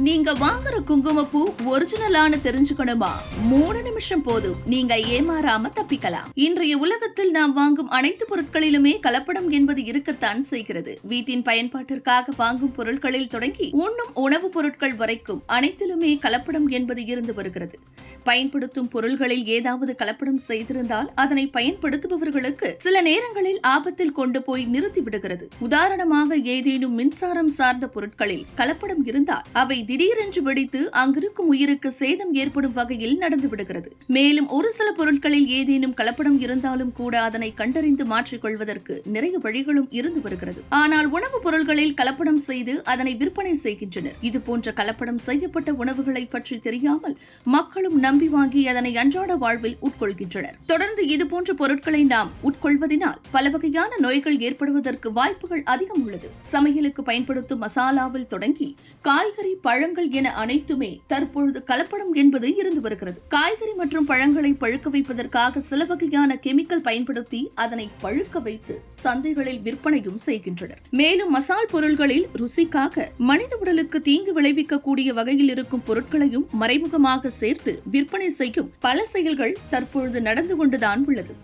நீங்க வாங்குற குங்குமப்பூ ஒரிஜினலானு தெரிஞ்சுக்கணுமா? மூணு நிமிஷம் போதும். நீங்க ஏமாறாம தப்பிக்கலாம். இன்றைய உலகத்தில் நாம் வாங்கும் அனைத்து பொருட்களிலுமே கலப்படம் என்பது இருக்கத்தான் செய்கிறது. வீட்டின் பயன்பாட்டிற்காக வாங்கும் பொருட்களில் தொடங்கி உண்ணும் உணவுப் பொருட்கள் வரைக்கும் அனைத்திலுமே கலப்படம் என்பது இருந்து வருகிறது. பயன்படுத்தும் பொருள்களில் ஏதாவது கலப்படம் செய்திருந்தால் அதனை பயன்படுத்துபவர்களுக்கு சில நேரங்களில் ஆபத்தில் கொண்டு போய் நிறுத்திவிடுகிறது. உதாரணமாக ஏதேனும் மின்சாரம் சார்ந்த பொருட்களில் கலப்படம் இருந்தால் அவை திடீரென்று வெடித்து அங்கிருக்கும் உயிருக்கு சேதம் ஏற்படும் வகையில் நடந்துவிடுகிறது. மேலும் ஒரு சில பொருட்களில் ஏதேனும் கலப்படம் இருந்தாலும் கூட அதனை கண்டறிந்து மாற்றிக்கொள்வதற்கு நிறைய வழிகளும் இருந்து வருகிறது. ஆனால் உணவுப் பொருட்களில் கலப்படம் செய்து அதனை விற்பனை செய்கின்றனர். இது போன்ற கலப்படம் செய்யப்பட்ட உணவுகளை பற்றி தெரியாமல் மக்களும் நம்பி வாங்கி அதனை அன்றாட வாழ்வில் உட்கொள்கின்றனர். தொடர்ந்து இதுபோன்ற பொருட்களை நாம் உட்கொள்வதினால் பல வகையான நோய்கள் ஏற்படுவதற்கு வாய்ப்புகள் அதிகம் உள்ளது. சமையலுக்கு பயன்படுத்தும் மசாலாவில் தொடங்கி காய்கறி பழங்கள் என அனைத்துமே தற்பொழுது கலப்படம் என்பது இருந்து வருகிறது. காய்கறி மற்றும் பழங்களை பழுக்க வைப்பதற்காக சில வகையான கெமிக்கல் பயன்படுத்தி அதனை பழுக்க வைத்து சந்தைகளில் விற்பனையும் செய்கின்றனர். மேலும் மசால் பொருள்களில் ருசிக்காக மனித உடலுக்கு தீங்கு விளைவிக்கக்கூடிய வகையில் இருக்கும் பொருட்களையும் மறைமுகமாக சேர்த்து விற்பனை செய்யும் பல செயல்கள் தற்பொழுது நடந்து கொண்டுதான் உள்ளது.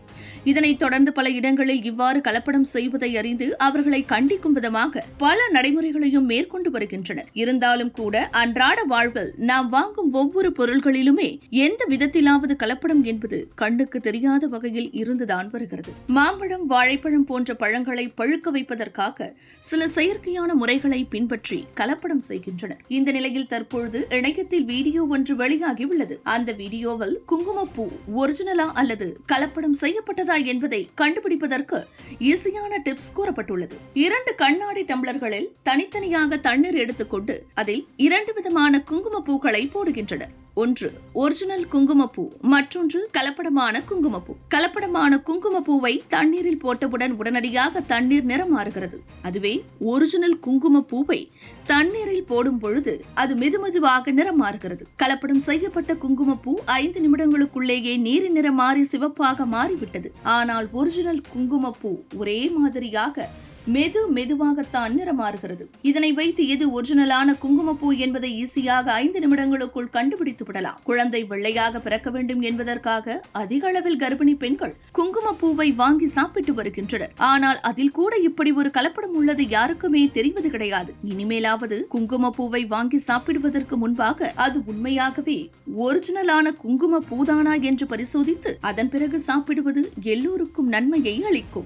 இதனைத் தொடர்ந்து பல இடங்களில் இவ்வாறு கலப்படம் செய்வதை அறிந்து அவர்களை கண்டிக்கும் விதமாக பல நடைமுறைகளையும் மேற்கொண்டு வருகின்றனர். இருந்தாலும் கூட அன்றாட வாழ்வில் நாம் வாங்கும் ஒவ்வொரு பொருள்களிலுமே எந்த விதத்திலாவது கலப்படம் என்பது கண்ணுக்கு தெரியாத வகையில் இருந்துதான் வருகிறது. மாம்பழம் வாழைப்பழம் போன்ற பழங்களை பழுக்க வைப்பதற்காக சில செயற்கையான முறைகளை பின்பற்றி கலப்படம் செய்கின்றனர். இந்த நிலையில் தற்பொழுது இணையத்தில் வீடியோ ஒன்று வெளியாகியுள்ளது அந்த வீடியோவில் குங்குமப்பூ ஒரிஜினலா அல்லது கலப்படம் செய்யப்பட்ட செய்யப்பட்டதா என்பதை கண்டுபிடிப்பதற்கு ஈஸியான டிப்ஸ் கூறப்பட்டுள்ளது. இரண்டு கண்ணாடி டம்ளர்களில் தனித்தனியாக தண்ணீர் எடுத்துக்கொண்டு அதில் இரண்டு விதமான குங்கும பூக்களை போடுகின்றனர். ஒன்று ஒரிஜினல் குங்குமப்பூ. மற்றொன்று கலப்படமான குங்குமப்பூ. கலப்படமான குங்குமப்பூவை தண்ணீரில் போட்டவுடன் உடனடியாக தண்ணீர் நிறம் மாறுகிறது. அதுவே ஒரிஜினல் குங்குமப்பூவை தண்ணீரில் போடும் பொழுது அது மெதுமெதுவாக நிறம் மாறுகிறது. கலப்படம் செய்யப்பட்ட குங்குமப்பூ ஐந்து நிமிடங்களுக்குள்ளேயே நீரின் நிறம் மாறி சிவப்பாக மாறிவிட்டது. ஆனால் ஒரிஜினல் குங்குமப்பூ ஒரே மாதிரியாக மெது மெதுவாகத்தான் நிறமாறுகிறது. இதனை வைத்து எது ஒரிஜினலான குங்குமப்பூ என்பதை ஈஸியாக ஐந்து நிமிடங்களுக்குள் கண்டுபிடித்து விடலாம். குழந்தை வெள்ளையாக பிறக்க வேண்டும் என்பதற்காக அதிக அளவில் கர்ப்பிணி பெண்கள் குங்குமப்பூவை வாங்கி சாப்பிட்டு வருகின்றனர். ஆனால் அதில் கூட இப்படி ஒரு கலப்படம் உள்ளது யாருக்குமே தெரிவது கிடையாது. இனிமேலாவது குங்குமப்பூவை வாங்கி சாப்பிடுவதற்கு முன்பாக அது உண்மையாகவே ஒரிஜினலான குங்கும பூதானா என்று பரிசோதித்து அதன் பிறகு சாப்பிடுவது எல்லோருக்கும் நன்மையை அளிக்கும்.